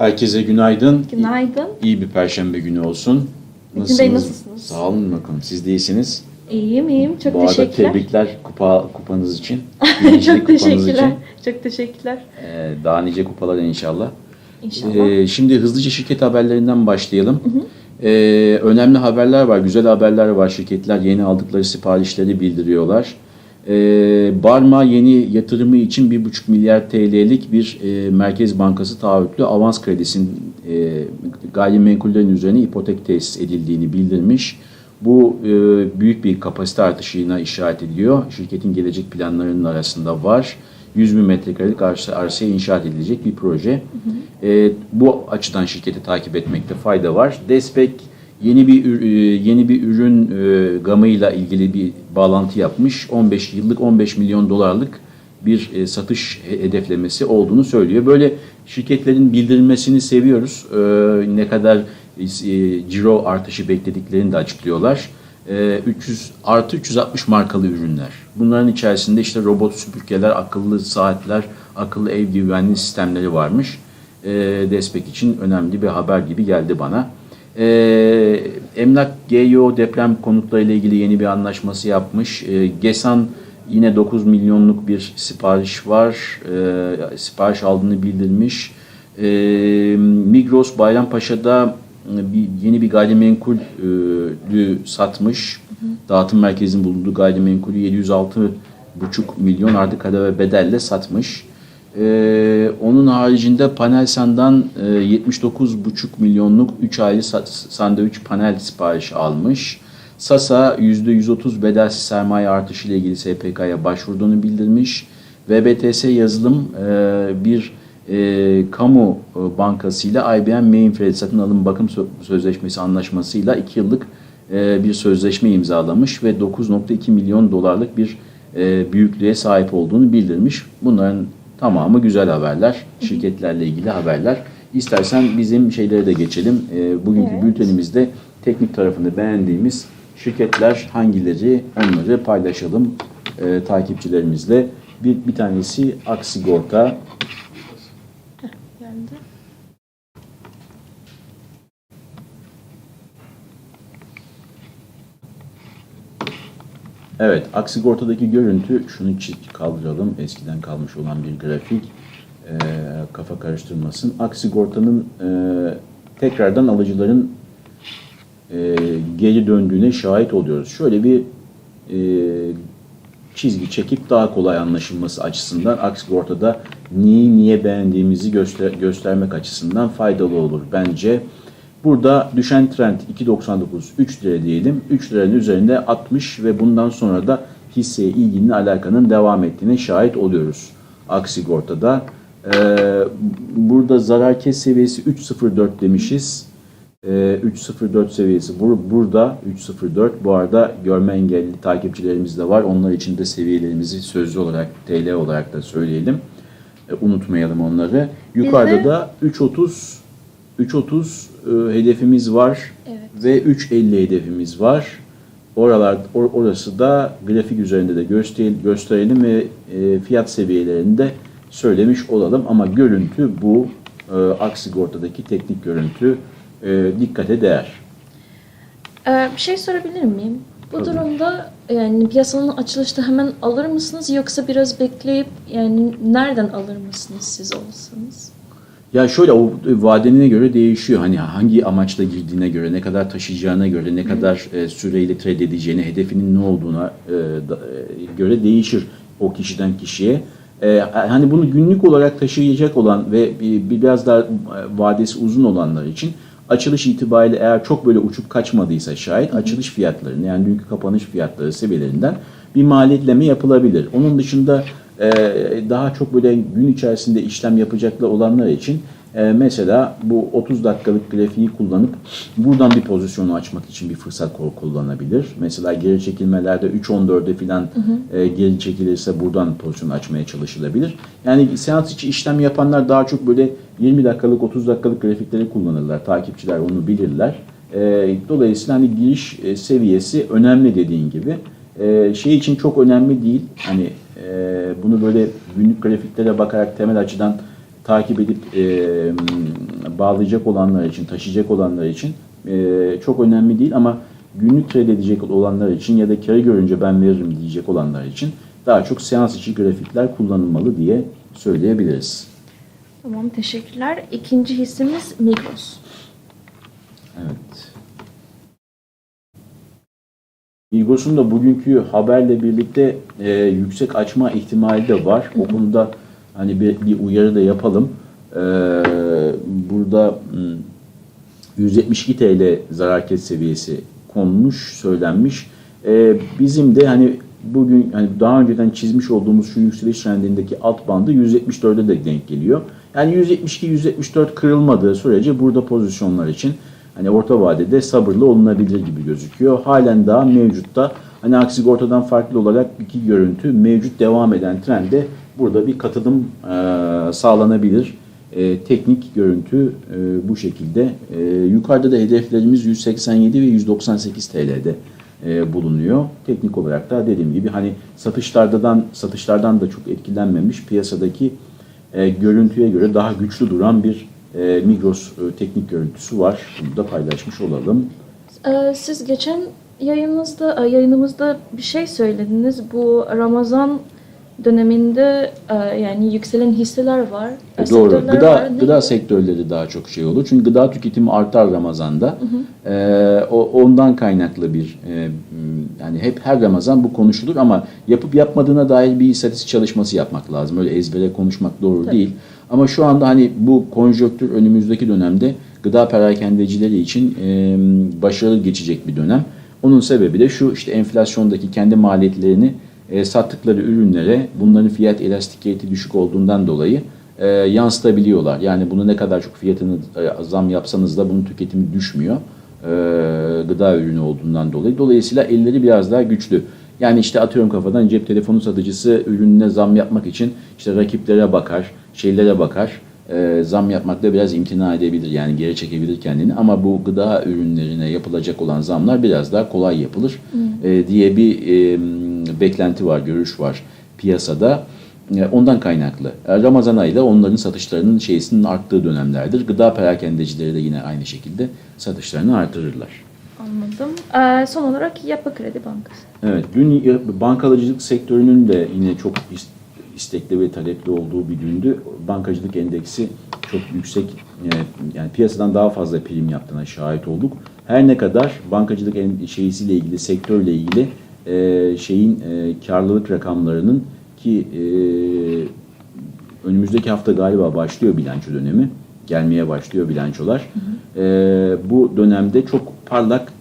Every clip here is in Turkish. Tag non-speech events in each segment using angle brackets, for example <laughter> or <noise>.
Herkese günaydın. Günaydın. İyi bir perşembe günü olsun. Metin Bey, nasılsınız? Sağ olun bakalım. Siz de iyisiniz. İyiyim iyiyim. Çok Bu arada teşekkürler. tebrikler kupa kupanız için. <laughs> Çok teşekkürler. Çok teşekkürler. Ee, daha nice kupalar inşallah. İnşallah. Ee, şimdi hızlıca şirket haberlerinden başlayalım. Ee, önemli haberler var, güzel haberler var. Şirketler yeni aldıkları siparişleri bildiriyorlar. Ee, Barma yeni yatırımı için 1,5 milyar TL'lik bir e, Merkez Bankası taahhütlü avans kredisinin e, gayrimenkullerin üzerine ipotek tesis edildiğini bildirmiş. Bu e, büyük bir kapasite artışına işaret ediyor. Şirketin gelecek planlarının arasında var. 100 bin metrekarelik arsa, arsaya inşaat edilecek bir proje. E, bu açıdan şirketi takip etmekte fayda var. Despek yeni bir e, yeni bir ürün e, gamıyla ilgili bir bağlantı yapmış. 15 yıllık 15 milyon dolarlık bir e, satış he- hedeflemesi olduğunu söylüyor. Böyle şirketlerin bildirilmesini seviyoruz. Ne kadar ciro artışı beklediklerini de açıklıyorlar. E, 300 artı 360 markalı ürünler. Bunların içerisinde işte robot süpürgeler, akıllı saatler, akıllı ev güvenliği sistemleri varmış. Despek için önemli bir haber gibi geldi bana. E, Emlak GEO deprem konutlarıyla ilgili yeni bir anlaşması yapmış. E, GESAN yine 9 milyonluk bir sipariş var. E, sipariş aldığını bildirmiş. E, Migros Bayrampaşa'da e, bir, yeni bir gayrimenkul e, satmış. Dağıtım merkezinin bulunduğu gayrimenkulü 706,5 milyon artık kadar bedelle satmış. Ee, onun haricinde Panelsan'dan e, 79,5 milyonluk 3 aylı sa- sandviç panel sipariş almış. Sasa %130 bedelsiz sermaye artışı ile ilgili SPK'ya başvurduğunu bildirmiş. VBTS yazılım e, bir e, kamu e, bankasıyla IBM Mainframe satın alım bakım sö- sözleşmesi anlaşmasıyla 2 yıllık e, bir sözleşme imzalamış ve 9.2 milyon dolarlık bir e, büyüklüğe sahip olduğunu bildirmiş. Bunların tamamı güzel haberler, şirketlerle ilgili haberler. İstersen bizim şeylere de geçelim. E, bugünkü Evet. bültenimizde teknik tarafını beğendiğimiz şirketler hangileri onları paylaşalım e, takipçilerimizle. Bir, bir tanesi Aksigorta, Geldi. Evet, Aksigorta'daki görüntü, şunu kaldıralım, eskiden kalmış olan bir grafik, Ee, kafa karıştırmasın. Aksigorta'nın e, tekrardan alıcıların e, geri döndüğüne şahit oluyoruz. Şöyle bir e, çizgi çekip daha kolay anlaşılması açısından Aksigorta'da neyi niye beğendiğimizi göster göstermek açısından faydalı olur bence. Burada düşen trend 2.99 3 lira diyelim. 3 liranın üzerinde 60 ve bundan sonra da hisseye ilginin alakanın devam ettiğine şahit oluyoruz Aksigorta'da. Ee, burada zarar kes seviyesi 3.04 demişiz. Ee, 3.04 seviyesi bur- burada 3.04 bu arada görme engelli takipçilerimiz de var. Onlar için de seviyelerimizi sözlü olarak TL olarak da söyleyelim. Ee, unutmayalım onları. Yukarıda da 3.30 3.30 e, hedefimiz var Evet. ve 3.50 hedefimiz var. Oralar or- orası da grafik üzerinde de göster gösterelim ve e, fiyat seviyelerini de söylemiş olalım ama görüntü bu e, Aksigorta'daki teknik görüntü e, dikkate değer. Ee, bir şey sorabilir miyim? Bu Tabii. durumda yani piyasanın açılışta hemen alır mısınız yoksa biraz bekleyip yani nereden alır mısınız siz olsanız? Ya şöyle o vadenine göre değişiyor. Hani hangi amaçla girdiğine göre, ne kadar taşıyacağına göre, ne kadar e, süreyle trade edeceğine, hedefinin ne olduğuna e, da- e, göre değişir o kişiden kişiye. E, hani bunu günlük olarak taşıyacak olan ve bir- biraz daha e, vadesi uzun olanlar için açılış itibariyle eğer çok böyle uçup kaçmadıysa şayet açılış fiyatlarını yani dünkü kapanış fiyatları seviyelerinden bir maliyetleme yapılabilir. Onun dışında daha çok böyle gün içerisinde işlem yapacaklar olanlar için e, mesela bu 30 dakikalık grafiği kullanıp buradan bir pozisyonu açmak için bir fırsat kullanabilir. Mesela geri çekilmelerde 3.14'e falan e, geri çekilirse buradan pozisyon açmaya çalışılabilir. Yani seans içi işlem yapanlar daha çok böyle 20 dakikalık 30 dakikalık grafikleri kullanırlar. Takipçiler onu bilirler. E, dolayısıyla hani giriş seviyesi önemli dediğin gibi. Şey için çok önemli değil. Hani e, bunu böyle günlük grafiklere bakarak temel açıdan takip edip e, bağlayacak olanlar için, taşıyacak olanlar için e, çok önemli değil ama günlük trade edecek olanlar için ya da karı görünce ben veririm diyecek olanlar için daha çok seans içi grafikler kullanılmalı diye söyleyebiliriz. Tamam teşekkürler. İkinci hissimiz Migros. Evet. Migros'un da bugünkü haberle birlikte e, yüksek açma ihtimali de var. O konuda hani bir, bir uyarı da yapalım. E, burada hmm, 172 TL zarar kes seviyesi konmuş, söylenmiş. E, bizim de hani bugün hani daha önceden çizmiş olduğumuz şu yükseliş trendindeki alt bandı 174'e de denk geliyor. Yani 172-174 kırılmadığı sürece burada pozisyonlar için hani orta vadede sabırlı olunabilir gibi gözüküyor. Halen daha mevcutta hani aksi ortadan farklı olarak iki görüntü mevcut devam eden trende burada bir katılım e, sağlanabilir. E, teknik görüntü e, bu şekilde. E, yukarıda da hedeflerimiz 187 ve 198 TL'de e, bulunuyor. Teknik olarak da dediğim gibi hani satışlardan satışlardan da çok etkilenmemiş piyasadaki e, görüntüye göre daha güçlü duran bir e, Migros e, teknik görüntüsü var. Bunu da paylaşmış olalım. Ee, siz geçen yayınınızda, e, yayınımızda bir şey söylediniz. Bu Ramazan döneminde e, yani yükselen hisseler var. e, E, Doğru. sektörler Gıda var. Gıda sektörleri daha çok şey olur. Çünkü gıda tüketimi artar Ramazan'da. Ee, o ondan kaynaklı bir e, yani hep her Ramazan bu konuşulur ama yapıp yapmadığına dair bir istatistik çalışması yapmak lazım. Öyle ezbere konuşmak doğru Tabii. değil. Ama şu anda hani bu konjonktür önümüzdeki dönemde gıda perakendecileri için e, başarılı geçecek bir dönem. Onun sebebi de şu işte enflasyondaki kendi maliyetlerini e, sattıkları ürünlere bunların fiyat elastikiyeti düşük olduğundan dolayı e, yansıtabiliyorlar. Yani bunu ne kadar çok fiyatını e, zam yapsanız da bunun tüketimi düşmüyor. E, gıda ürünü olduğundan dolayı. Dolayısıyla elleri biraz daha güçlü. Yani işte atıyorum kafadan cep telefonu satıcısı ürününe zam yapmak için işte rakiplere bakar, şeylere bakar. E, zam yapmakta biraz imtina edebilir yani geri çekebilir kendini ama bu gıda ürünlerine yapılacak olan zamlar biraz daha kolay yapılır e, diye bir e, beklenti var, görüş var piyasada. E, Ondan kaynaklı. E, Ramazan ayında onların satışlarının şeysinin arttığı dönemlerdir. Gıda perakendecileri de yine aynı şekilde satışlarını artırırlar. Anladım. Ee, son olarak Yapı Kredi Bankası. Evet, dün bankacılık sektörünün de yine çok istekli ve talepli olduğu bir gündü. Bankacılık endeksi çok yüksek, e, yani piyasadan daha fazla prim yaptığına şahit olduk. Her ne kadar bankacılık şeysiyle ilgili, sektörle ilgili e, şeyin e, karlılık rakamlarının ki önümüzdeki hafta galiba başlıyor bilanço dönemi. Gelmeye başlıyor bilançolar. E, bu dönemde çok parlak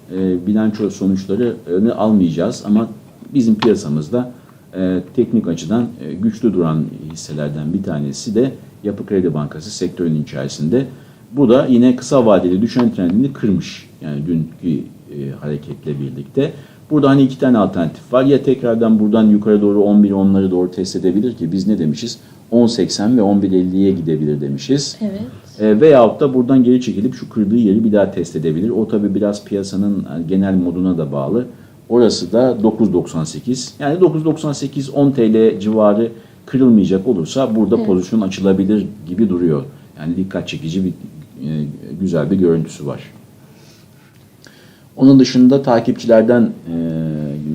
bilanço sonuçlarını almayacağız ama bizim piyasamızda e, teknik açıdan e, güçlü duran hisselerden bir tanesi de Yapı Kredi Bankası sektörün içerisinde. Bu da yine kısa vadeli düşen trendini kırmış. Yani dünkü e, hareketle birlikte. Burada hani iki tane alternatif var. Ya tekrardan buradan yukarı doğru 11 onları doğru test edebilir ki biz ne demişiz? 10.80 ve 11.50'ye gidebilir demişiz. Evet. E, veyahut da buradan geri çekilip şu kırdığı yeri bir daha test edebilir. O tabi biraz piyasanın e, genel moduna da bağlı. Orası da 9.98. Yani 9.98 10 TL civarı kırılmayacak olursa burada Evet. pozisyon açılabilir gibi duruyor. Yani dikkat çekici bir e, güzel bir görüntüsü var. Onun dışında takipçilerden e,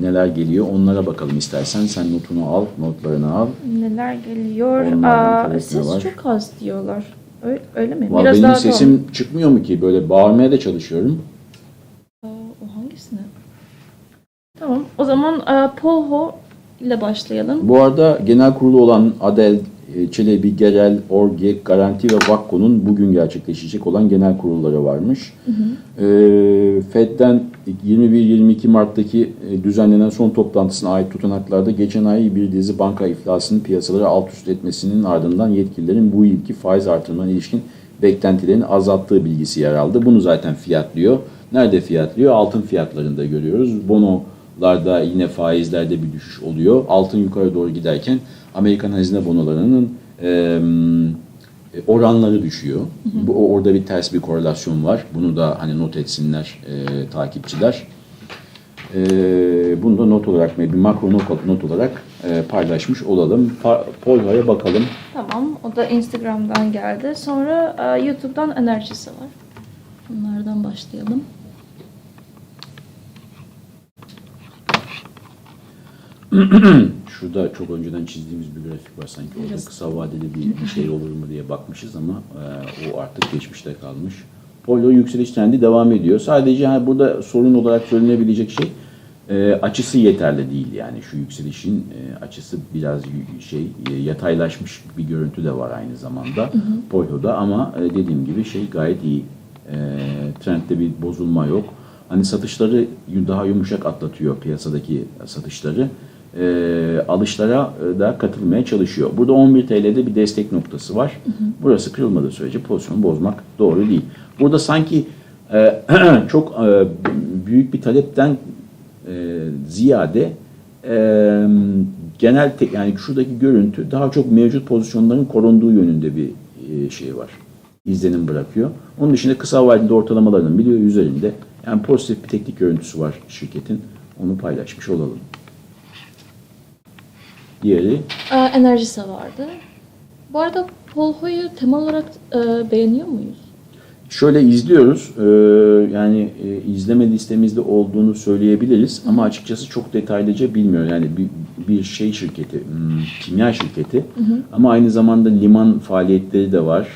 neler geliyor onlara bakalım istersen. Sen notunu al, notlarını al. Neler geliyor? Onlardan Aa, siz var? çok az diyorlar. Öyle, öyle mi? Vallahi benim sesim çıkmıyor mu ki? Böyle bağırmaya da çalışıyorum. Aa, o hangisine? Tamam. O zaman e, Polho ile başlayalım. Bu arada genel kurulu olan Adel, e, Çelebi, Gerel, Orge, Garanti ve Vakko'nun bugün gerçekleşecek olan genel kurulları varmış. E, Fed'den 21-22 Mart'taki e, düzenlenen son toplantısına ait tutanaklarda geçen ay bir dizi banka iflasının piyasaları alt üst etmesinin ardından yetkililerin bu yılki faiz artırımına ilişkin beklentilerini azalttığı bilgisi yer aldı. Bunu zaten fiyatlıyor. Nerede fiyatlıyor? Altın fiyatlarında görüyoruz. Bonolarda yine faizlerde bir düşüş oluyor. Altın yukarı doğru giderken Amerikan hazine bonolarının e, oranları düşüyor. Bu o- orada bir ters bir korelasyon var. Bunu da hani not etsinler e, takipçiler. E, bunu da not olarak bir makro not, not olarak e, paylaşmış olalım. Pa- Polho'ya bakalım. Tamam. O da Instagram'dan geldi. Sonra e, YouTube'dan enerjisi var. Bunlardan başlayalım. <clears throat> Şurada çok önceden çizdiğimiz bir grafik var sanki. Orada kısa vadeli bir, bir şey olur mu diye bakmışız ama e, o artık geçmişte kalmış. Pollo yükseliş trendi devam ediyor. Sadece hani burada sorun olarak söylenebilecek şey e, açısı yeterli değil yani şu yükselişin e, açısı biraz şey e, yataylaşmış bir görüntü de var aynı zamanda Pollo'da ama e, dediğim gibi şey gayet iyi. E, trendde bir bozulma yok. Hani satışları daha yumuşak atlatıyor piyasadaki satışları. E, alışlara e, da katılmaya çalışıyor. Burada 11 TL'de bir destek noktası var. Burası kırılmadığı sürece pozisyonu bozmak doğru değil. Burada sanki e, <clears throat> çok e, büyük bir talepten e, ziyade e, genel te- yani şuradaki görüntü daha çok mevcut pozisyonların korunduğu yönünde bir e, şey var. İzlenim bırakıyor. Onun dışında kısa vadeli ortalamalarının biliyor üzerinde yani pozitif bir teknik görüntüsü var şirketin. Onu paylaşmış olalım. Diğeri E, enerjisi vardı. Bu arada Polho'yu temel olarak e, beğeniyor muyuz? Şöyle izliyoruz. Ee, yani e, izleme listemizde olduğunu söyleyebiliriz ama açıkçası çok detaylıca bilmiyorum. Yani bir, bir şey şirketi, hmm, kimya şirketi ama aynı zamanda liman faaliyetleri de var.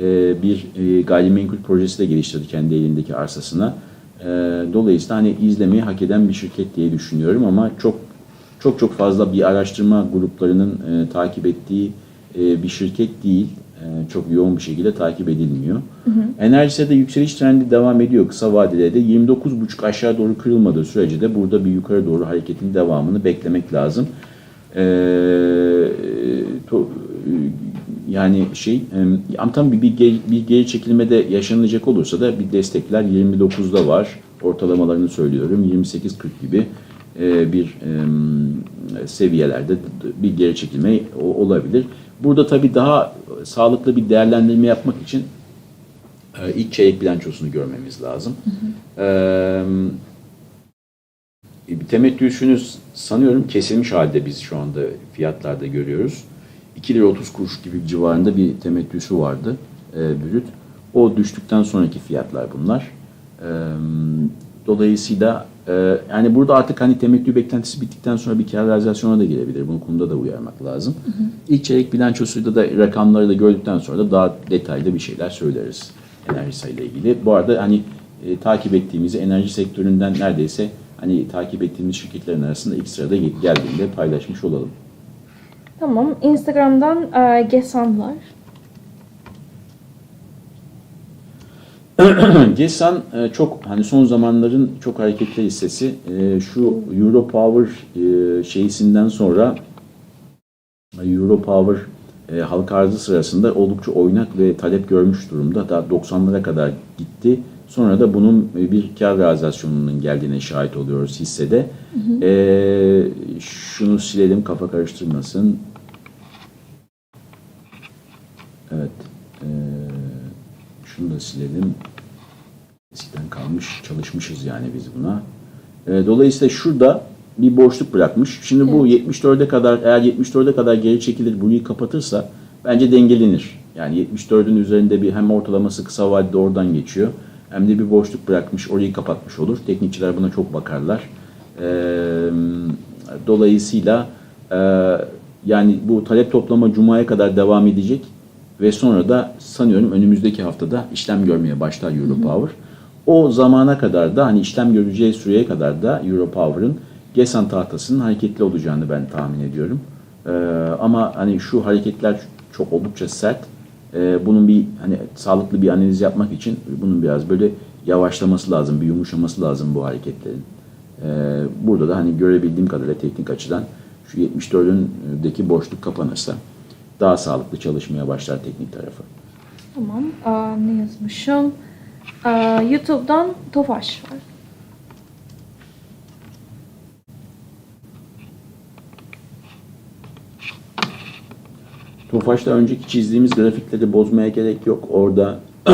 Ee, bir e, gayrimenkul projesi de geliştirdi kendi elindeki arsasına. Ee, dolayısıyla hani izlemeyi hak eden bir şirket diye düşünüyorum ama çok çok çok fazla bir araştırma gruplarının e, takip ettiği e, bir şirket değil. E, çok yoğun bir şekilde takip edilmiyor. Enerjise de yükseliş trendi devam ediyor kısa vadede de 29.5 aşağı doğru kırılmadığı sürece de burada bir yukarı doğru hareketin devamını beklemek lazım. E, to- yani şey e, tam bir, bir, geri, bir geri çekilmede yaşanacak olursa da bir destekler 29'da var. Ortalamalarını söylüyorum 28-40 gibi e, bir e, seviyelerde bir geri çekilme olabilir. Burada tabii daha sağlıklı bir değerlendirme yapmak için e, ilk çeyrek bilançosunu görmemiz lazım. E, bir temettüsünü sanıyorum kesilmiş halde biz şu anda fiyatlarda görüyoruz. 2 lira 30 kuruş gibi civarında bir temettüsü vardı e, brüt. O düştükten sonraki fiyatlar bunlar. E, dolayısıyla e, yani burada artık hani temettü beklentisi bittikten sonra bir kar realizasyona da gelebilir. Bu konuda da uyarmak lazım. İlk çeyrek bilançosuyla da rakamları da gördükten sonra da daha detaylı bir şeyler söyleriz enerji sayıyla ilgili. Bu arada hani e, takip ettiğimiz enerji sektöründen neredeyse hani takip ettiğimiz şirketlerin arasında ilk sırada gel- geldiğinde paylaşmış olalım. Tamam. Instagram'dan e, Gesan var. <clears throat> Gesan e, çok hani son zamanların çok hareketli hissesi. E, Şu Euro Power e, şeysinden sonra Euro Power e, halka arzı sırasında oldukça oynak ve talep görmüş durumda. Daha 90'lara kadar gitti. Sonra da bunun bir kar realizasyonunun geldiğine şahit oluyoruz hissede. E, şunu silelim kafa karıştırmasın. Evet. E, şunu da silelim. Eskiden kalmış, çalışmışız yani biz buna. E, dolayısıyla şurada bir boşluk bırakmış. Şimdi bu 74'e kadar, eğer 74'e kadar geri çekilir, burayı kapatırsa bence dengelenir. Yani 74'ün üzerinde bir hem ortalaması kısa vadede oradan geçiyor. Hem de bir boşluk bırakmış, orayı kapatmış olur. Teknikçiler buna çok bakarlar. E, dolayısıyla e, yani bu talep toplama Cuma'ya kadar devam edecek ve sonra da sanıyorum önümüzdeki haftada işlem görmeye başlar Europower. O zamana kadar da hani işlem göreceği süreye kadar da Europower'ın Gesan tahtasının hareketli olacağını ben tahmin ediyorum. Ee, ama hani şu hareketler çok oldukça sert. Ee, bunun bir hani sağlıklı bir analiz yapmak için bunun biraz böyle yavaşlaması lazım, bir yumuşaması lazım bu hareketlerin. Ee, burada da hani görebildiğim kadarıyla teknik açıdan şu 74'ündeki boşluk kapanırsa daha sağlıklı çalışmaya başlar teknik tarafı. Tamam. Aa, ne yazmışım? Aa, YouTube'dan Tofaş var. Tofaş'ta önceki çizdiğimiz grafikleri bozmaya gerek yok. Orada <coughs>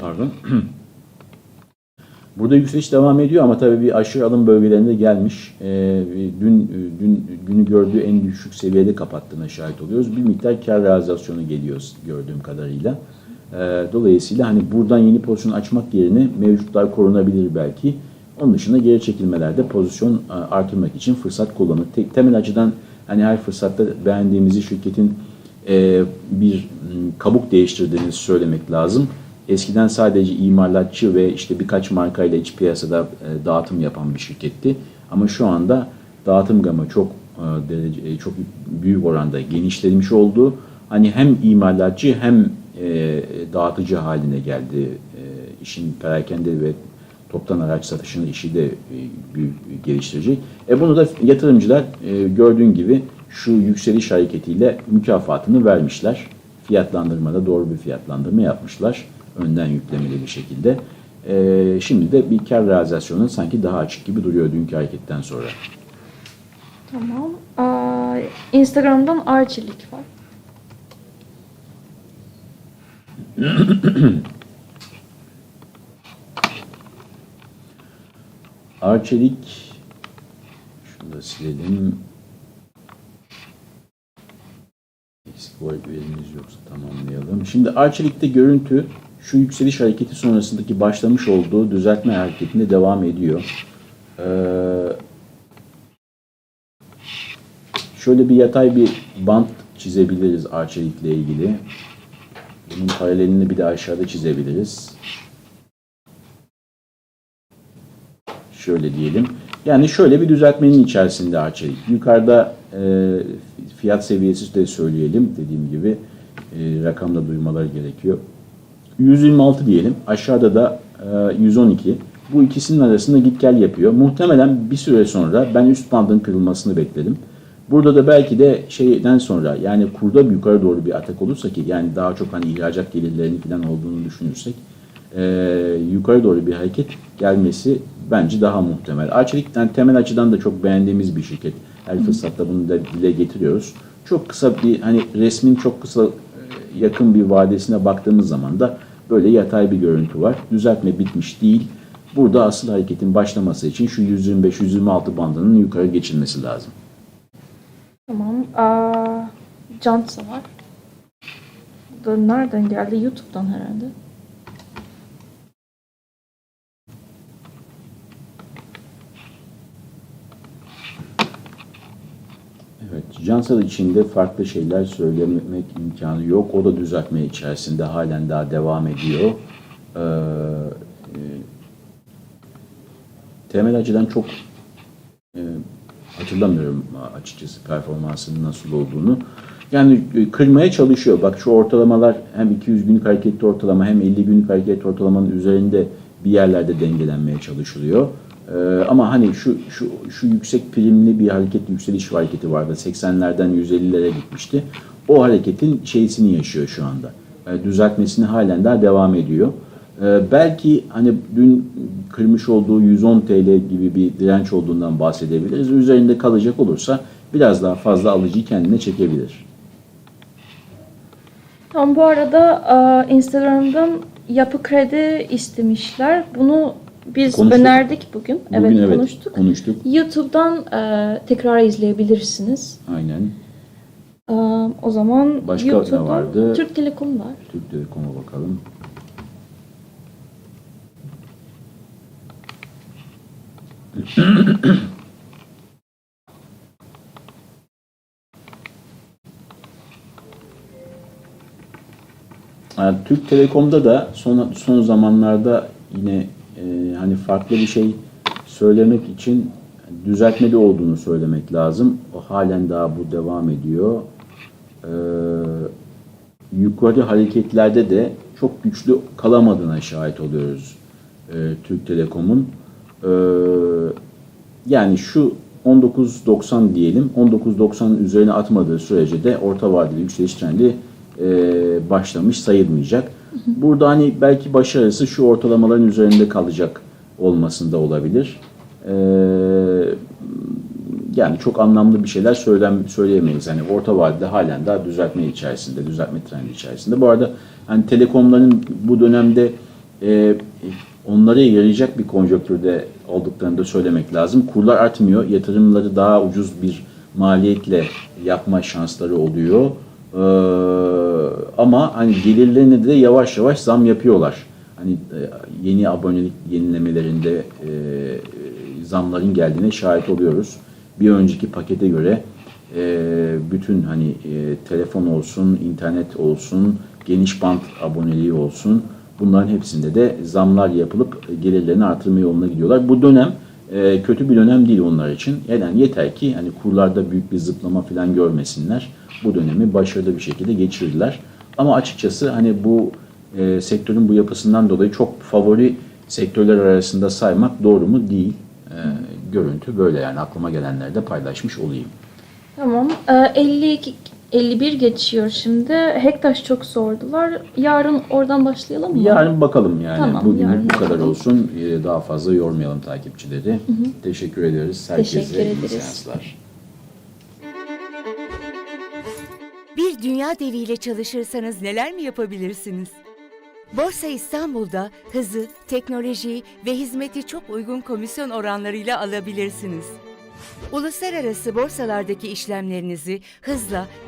pardon. <coughs> Burada yükseliş devam ediyor ama tabii bir aşırı alım bölgelerinde gelmiş. Ee, dün dün günü gördüğü en düşük seviyede kapattığına şahit oluyoruz. Bir miktar kar realizasyonu geliyor gördüğüm kadarıyla. Ee, dolayısıyla hani buradan yeni pozisyon açmak yerine mevcutlar korunabilir belki. Onun dışında geri çekilmelerde pozisyon e, artırmak için fırsat kullanır. Temel açıdan hani her fırsatta beğendiğimizi şirketin e, bir kabuk değiştirdiğini söylemek lazım. Eskiden sadece imalatçı ve işte birkaç markayla iç piyasada e, dağıtım yapan bir şirketti. Ama şu anda dağıtım gamı çok derece çok büyük oranda genişlemiş oldu. Hani hem imalatçı hem e, dağıtıcı haline geldi. E, işin perakende ve toptan araç satışını işi de e, geliştirecek. E bunu da yatırımcılar e, gördüğün gibi şu yükseliş hareketiyle mükafatını vermişler. Fiyatlandırmada doğru bir fiyatlandırma yapmışlar. Önden yüklemeli bir şekilde. E, şimdi de bir kar realizasyonu sanki daha açık gibi duruyor dünkü hareketten sonra. Tamam. Aa, Instagram'dan Arçelik var. <clears throat> Arçelik şunu da silelim. Eksik verimiz yoksa tamamlayalım. Şimdi Arçelik'te görüntü şu yükseliş hareketi sonrasındaki başlamış olduğu düzeltme hareketinde devam ediyor. Ee, şöyle bir yatay bir bant çizebiliriz Arçelik'le ilgili. Bunun paralelini bir de aşağıda çizebiliriz. şöyle diyelim. Yani şöyle bir düzeltmenin içerisinde Arçelik. Yukarıda e, fiyat seviyesi de söyleyelim. Dediğim gibi e, rakamda duymaları gerekiyor. 126 diyelim. Aşağıda da e, 112. Bu ikisinin arasında git gel yapıyor. Muhtemelen bir süre sonra ben üst bandın kırılmasını bekledim. Burada da belki de şeyden sonra yani kurda yukarı doğru bir atak olursa ki yani daha çok hani ihracat gelirlerinin falan olduğunu düşünürsek e, yukarı doğru bir hareket gelmesi bence daha muhtemel. Arçelik'ten temel açıdan da çok beğendiğimiz bir şirket. Her fırsatta bunu da dile getiriyoruz. Çok kısa bir hani resmin çok kısa yakın bir vadesine baktığımız zaman da böyle yatay bir görüntü var. Düzeltme bitmiş değil. Burada asıl hareketin başlaması için şu 125-126 bandının yukarı geçilmesi lazım. Tamam. Aa, Cansa var. Bu da nereden geldi? YouTube'dan herhalde. Evet, Cansel içinde farklı şeyler söylemek imkanı yok. O da düzeltme içerisinde halen daha devam ediyor. Ee, e, temel açıdan çok e, hatırlamıyorum açıkçası performansının nasıl olduğunu. Yani e, kırmaya çalışıyor. Bak şu ortalamalar hem 200 günlük hareketli ortalama hem 50 günlük hareketli ortalamanın üzerinde bir yerlerde dengelenmeye çalışılıyor. Ee, ama hani şu şu şu yüksek primli bir hareket yükseliş hareketi vardı. 80'lerden 150'lere gitmişti. O hareketin şeysini yaşıyor şu anda. Ee, düzeltmesini halen daha devam ediyor. Ee, belki hani dün kırmış olduğu 110 TL gibi bir direnç olduğundan bahsedebiliriz. Üzerinde kalacak olursa biraz daha fazla alıcıyı kendine çekebilir. Tam bu arada aa, Instagram'dan yapı kredi istemişler. Bunu biz Konuştuk. önerdik bugün. Bugün evet, evet konuştuk. konuştuk. YouTube'dan e, tekrar izleyebilirsiniz. Aynen. Aa, o zaman Başka ne YouTube'dan vardı? Türk Telekom var. Türk Telekom'a bakalım. Yani Türk Telekom'da da son son zamanlarda yine e, hani farklı bir şey söylemek için düzeltmeli olduğunu söylemek lazım. O halen daha bu devam ediyor. Ee, yukarı hareketlerde de çok güçlü kalamadığına şahit oluyoruz e, Türk Telekom'un. Ee, yani şu 19.90 diyelim, 19.90'ın üzerine atmadığı sürece de orta vadeli yükseliş trendi e, başlamış sayılmayacak. Burada hani belki başarısı şu ortalamaların üzerinde kalacak olmasında olabilir. Ee, yani çok anlamlı bir şeyler söylem, söyleyemeyiz. Yani orta vadede halen daha düzeltme içerisinde, düzeltme trendi içerisinde. Bu arada hani telekomların bu dönemde e, onlara yarayacak bir konjonktürde olduklarını da söylemek lazım. Kurlar artmıyor, yatırımları daha ucuz bir maliyetle yapma şansları oluyor. Ee, ama hani gelirlerine de yavaş yavaş zam yapıyorlar. Hani e, yeni abonelik yenilemelerinde e, zamların geldiğine şahit oluyoruz. Bir önceki pakete göre e, bütün hani e, telefon olsun, internet olsun, geniş bant aboneliği olsun bunların hepsinde de zamlar yapılıp gelirlerini artırma yoluna gidiyorlar. Bu dönem e, kötü bir dönem değil onlar için. Yani yeter ki hani kurlarda büyük bir zıplama falan görmesinler. Bu dönemi başarılı bir şekilde geçirdiler. Ama açıkçası hani bu e, sektörün bu yapısından dolayı çok favori sektörler arasında saymak doğru mu değil. E, görüntü böyle yani aklıma gelenleri de paylaşmış olayım. Tamam. Ee, 52 51 geçiyor şimdi. Hektaş çok sordular. Yarın oradan başlayalım mı? Yarın bakalım yani. Tamam, Bugün bu kadar bakalım. olsun. Ee, Daha fazla yormayalım takipçileri. Teşekkür ederiz. Herkese Teşekkür iyi ederiz. seanslar. Bir dünya deviyle çalışırsanız neler mi yapabilirsiniz? Borsa İstanbul'da hızı, teknolojiyi ve hizmeti çok uygun komisyon oranlarıyla alabilirsiniz. Uluslararası borsalardaki işlemlerinizi hızla